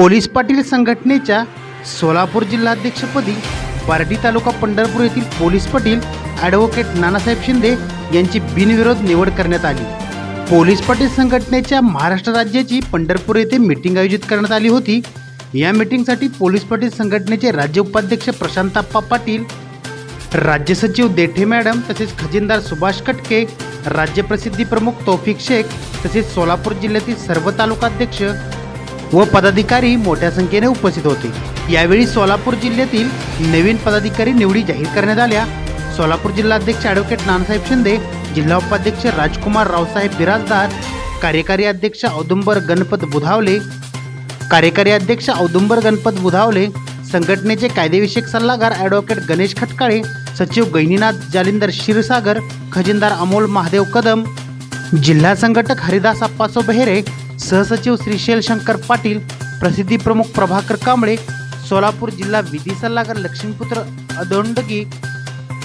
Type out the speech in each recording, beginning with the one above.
Police Patil संघटनेच्या सोलापूर जिल्हाध्यक्षपदी पारडी तालुका पंढरपूर येथील police Patil advocate Nanasaheb Shinde यांची बिनविरोध निवड करण्यात आली. पोलीस पाटील संघटनेच्या महाराष्ट्र राज्याची पंढरपूर येथे मीटिंग आयोजित करण्यात आली होती. या मीटिंगसाठी पोलीस पाटील संघटनेचे राज्य उपाध्यक्ष प्रशांताप्पा पाटील राज्य सचिव देठे मॅडम तसेच खजिनदार सुभाष कटके राज्य प्रसिद्धी प्रमुख तौफिक शेख तसेच सोलापूर जिल्ह्यातील सर्व तालुकाध्यक्ष व पदाधिकारी मोठ्या संख्येने उपस्थित होते. यावेळी सोलापूर जिल्ह्यातील नवीन पदाधिकारी निवडी जाहीर करण्यात आल्या. सोलापूर जिल्हाध्यक्ष ॲडव्होकेट नानासाहेब शिंदे जिल्हा उपाध्यक्ष राजकुमार रावसाहेब बिराजदार कार्यकारी अध्यक्ष औदुंबर गणपत बुधावले कार्यकारी अध्यक्ष औदुंबर गणपत बुधावले संघटनेचे कायदेविषयक सल्लागार ॲडव्होकेट गणेश खटकाळे सचिव गैनीनाथ जालिंदर क्षीरसागर खजिनदार अमोल महादेव कदम जिल्हा संघटक हरिदास अप्पासो बेहेरे सहसचिव श्री शैलशंकर पाटील प्रसिद्धी प्रमुख प्रभाकर कांबळे सोलापूर जिल्हा विधी सल्लागार लक्ष्मीपुत्र अदोंडगी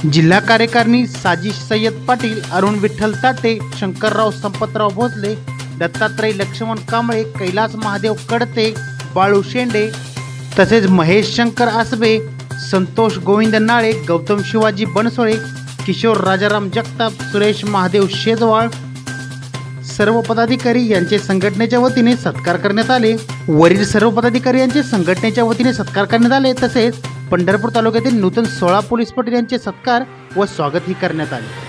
जिल्हा कार्यकारिणी साजिश सय्यद पाटील अरुण विठ्ठल ताटे शंकरराव संपतराव भोसले दत्तात्रय लक्ष्मण कांबळे कैलास महादेव कडते बाळू शेंडे तसेच महेश शंकर आसबे संतोष गोविंद नाळे गौतम शिवाजी बनसोळे किशोर राजाराम जगताप सुरेश महादेव शेजवाळ सर्व पदाधिकारी यांचे संघटनेच्या वतीने सत्कार करण्यात आले. वरील सर्व पदाधिकारी यांचे संघटनेच्या वतीने सत्कार करण्यात आले. तसेच पंढरपूर तालुक्यातील नूतन सोळा पोलीस पाटील यांचे सत्कार व स्वागतही करण्यात आले.